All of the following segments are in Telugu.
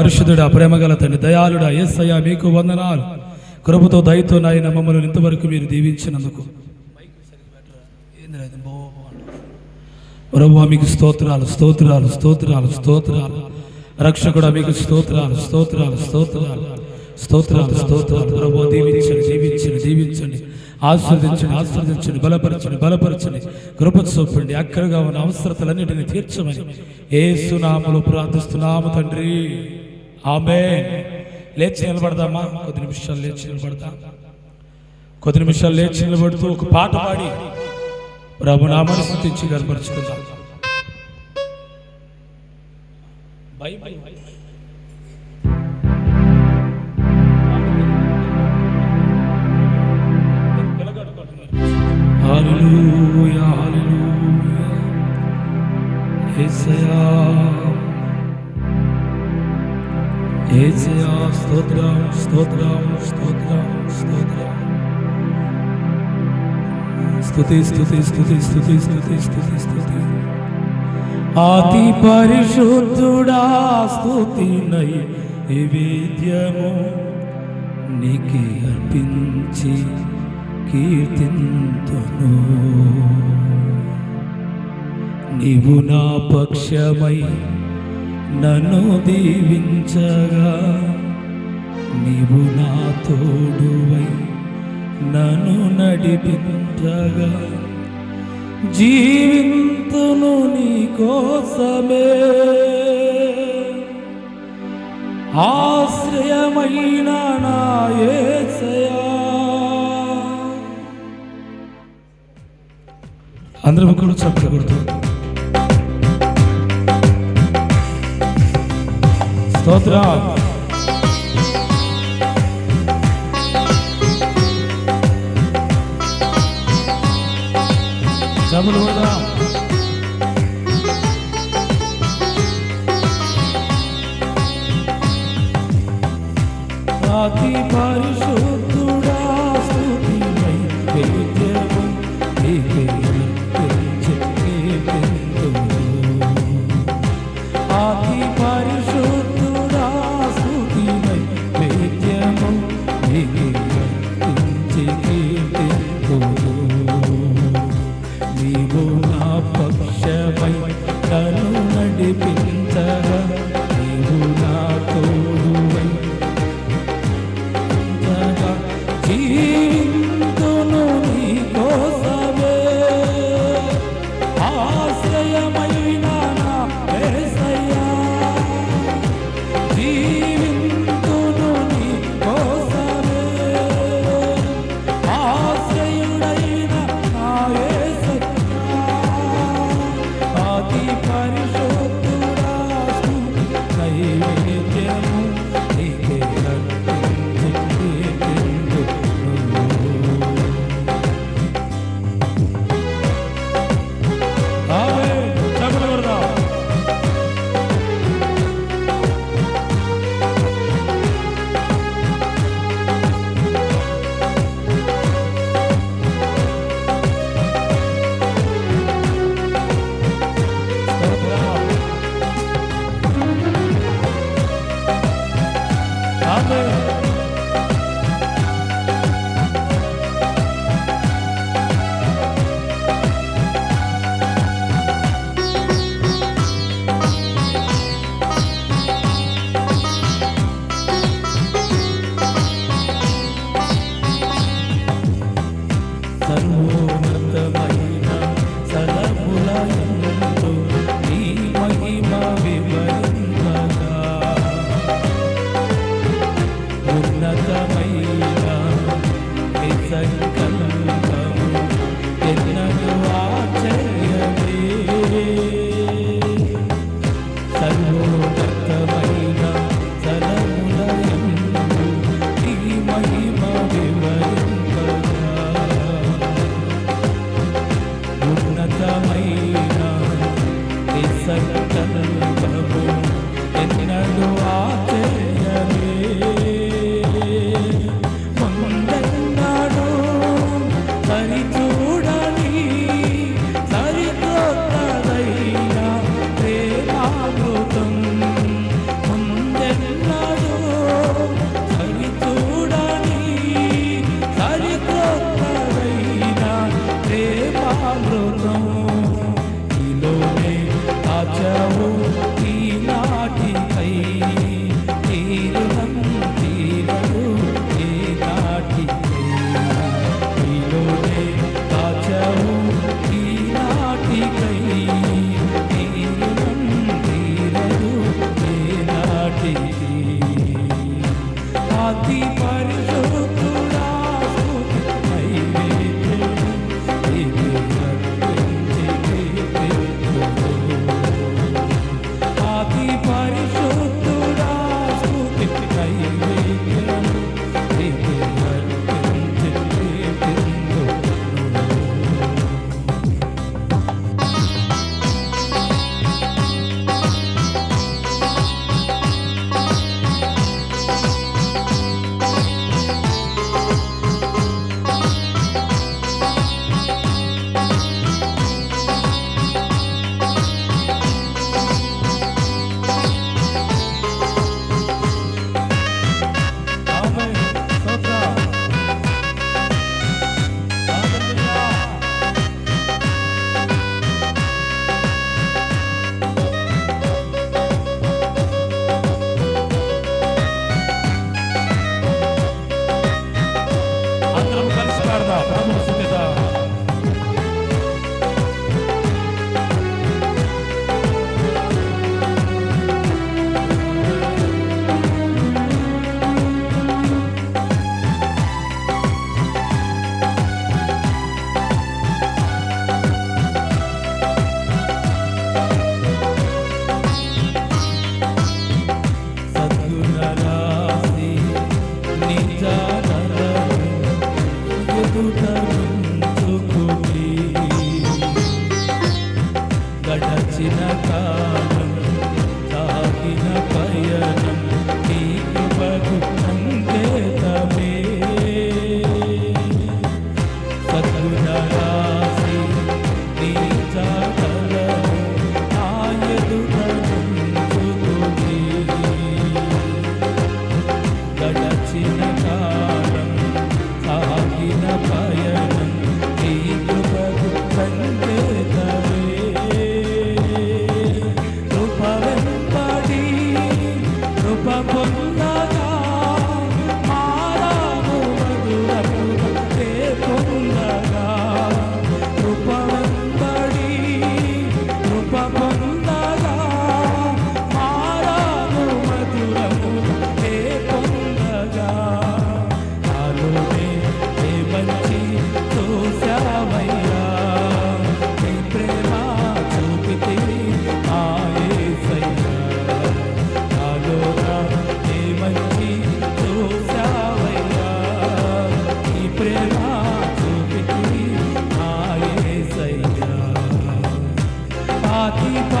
పరిశుద్ధుడ ప్రేమగల తండ్రి దయాళుడ ఏసయ్య మీకు వందనాలు. కృపతో దయతో నాయన మమ్మల్ని ఇంతవరకు మీరు దీవించినందుకు. ప్రభు మీకు స్తోత్రాలు స్తోత్రాలు స్తోత్రాలు స్తోత్రాలు. రక్షకుడ మీకు స్తోత్రాలు స్తోత్రాలు స్తోత్రాలు. స్తోత్రాలు స్తోత్రాలు. ప్రభు దీవించండి దీవించండి దీవించండి. ఆస్వాదించండి ఆస్వాదించండి బలపరచండి బలపరచండి. కృప చూపండి అక్కడగా ఉన్న అవసరతలన్నిటిని తీర్చమని. ఏ సునామలు ప్రార్థిస్తున్నాము తండ్రి. ఆమె లేచి నిలబడదామా? కొద్ది నిమిషాలు లేచి నిలబడదాం కొద్ది నిమిషాలు లేచి నిలబడుతూ ఒక పాట పాడి ప్రభు స్థుతించి కనపరుచుకుందాం బైబిల్. Hallelujah. స్తోత్రం స్తోత్రం స్తోత్రం స్తోత్రం స్థుతి స్తుతి స్థుతి స్థుతి స్థుతి స్థుతి స్తుతి అతి పరిశుద్ధుడా స్తుతి నై విద్యము నీకే అర్పించి కీర్తింతును నీవు నా పక్షమై నన్ను దీవించగా నీవు నా తోడువై నన్ను నడిపించగా. జీవింతును నీ కోసమే. ఆశ్రయమైన నా యేసయ్యా అందరం కూడా చెప్పకూడదు స్తోత్రం డబ్బులు కొడదాం అతి పరిశుద్ధుడా ఆశ్రయమైన నా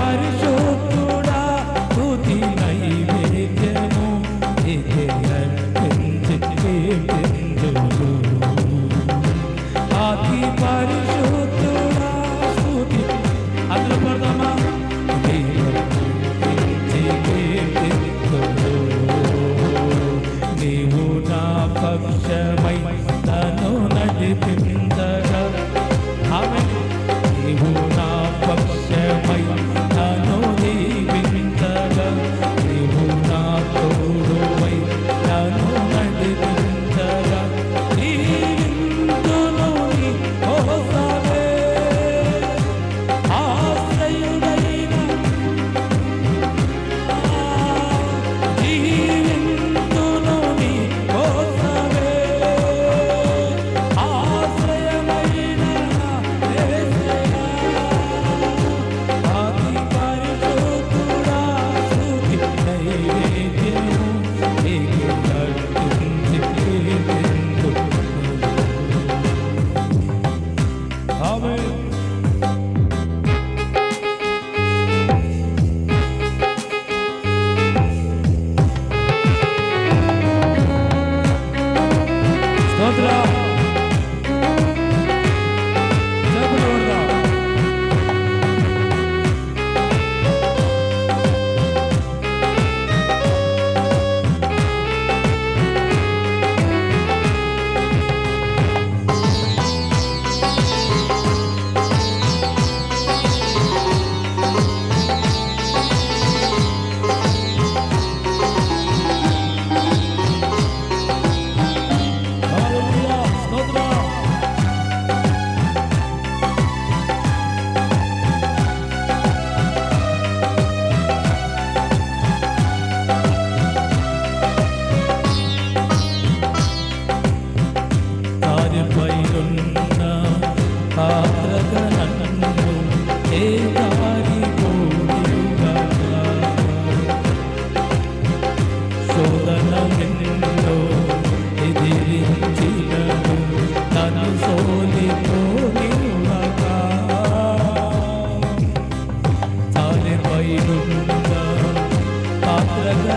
बारिशों పాత్రగా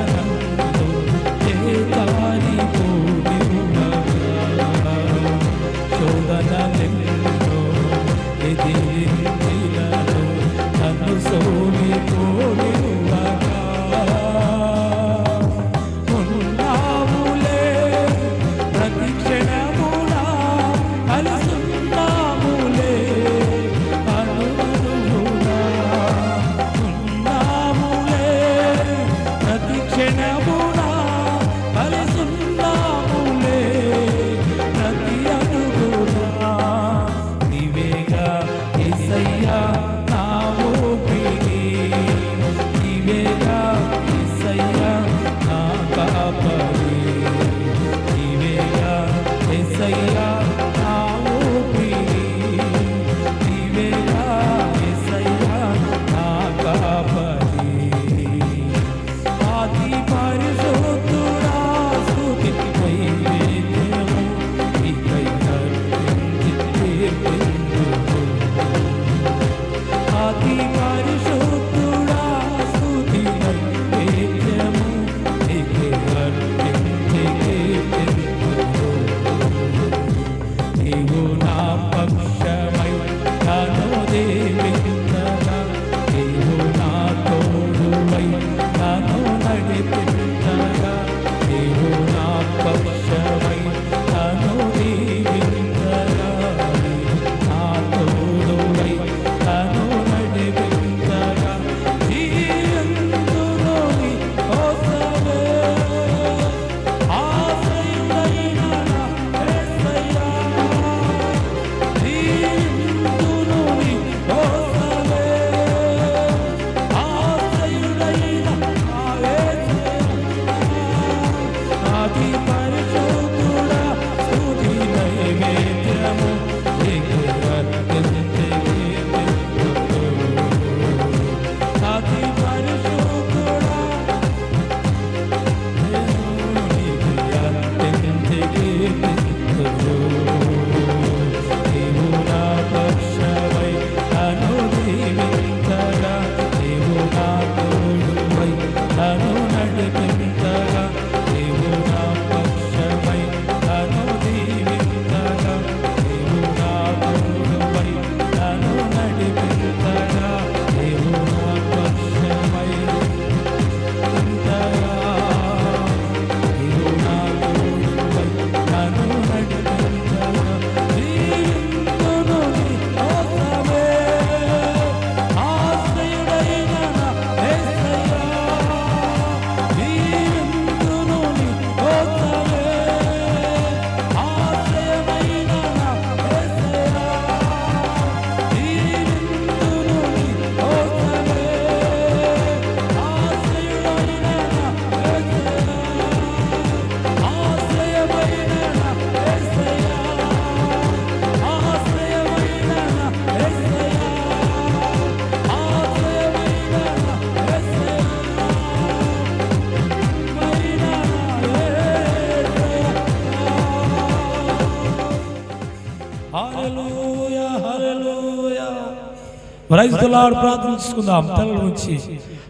ప్రైజ్ ది లార్డ్ ప్రార్థించుకుందాం తలల నుంచి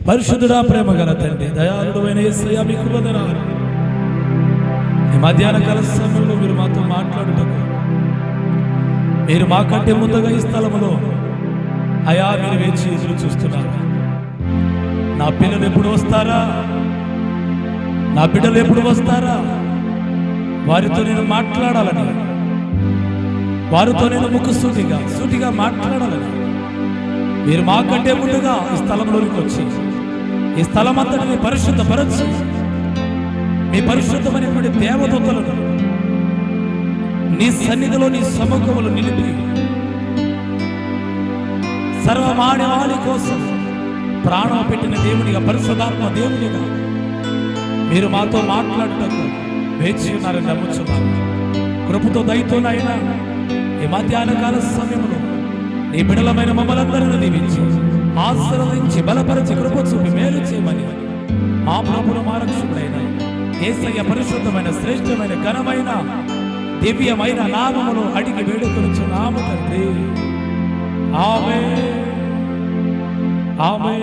పరిశుద్ధుడా ప్రేమ గల తండ్రి దయాళుడు అయిన మీకు వందనాలు ఈ మధ్యాహ్న కాల సమయంలో మీరు మాతో మాట్లాడుటకు మీరు మాకంటే ముందుగా ఈ స్థలములో అయా మీరు వేచి ఎదురు చూస్తున్నారు. నా పిల్లలు ఎప్పుడు వస్తారా? నా బిడ్డలు ఎప్పుడు వస్తారా? వారితో నేను మాట్లాడాలని వారితో నేను ముక్కు సూటిగా సూటిగా మాట్లాడాలని మీరు మాకంటే ముందుగా ఈ స్థలంలోనికి వచ్చి ఈ స్థలం అంతటిని పరిశుద్ధపరచి మీ పరిశుద్ధమైనటువంటి దేవదూతలను నీ సన్నిధిలో నీ సముఖములు నిలిపి సర్వమానవాళి కోసం ప్రాణం పెట్టిన దేవునిగా పరిశుధాత్మ దేవునిగా మీరు మాతో మాట్లాడటం వేచి ఉన్నారని నమ్ముచున్నాను. కృపతో దయతోనైనా ఈ మధ్యాహ్న కాల సమయంలో నీ బిడలమైన మమ్మలందరిని దీవించి ఆశీర్వదించి బలపరిచి కృప చూపి మేలు చేయమని మా ప్రభుల మారక్షకుడైన ఏసయ్య పరిశుద్ధమైన శ్రేష్టమైన ఘనమైన దివ్యమైన నామమును అడిగి వేడుకొనుచు నామ తండ్రి. ఆమె ఆమె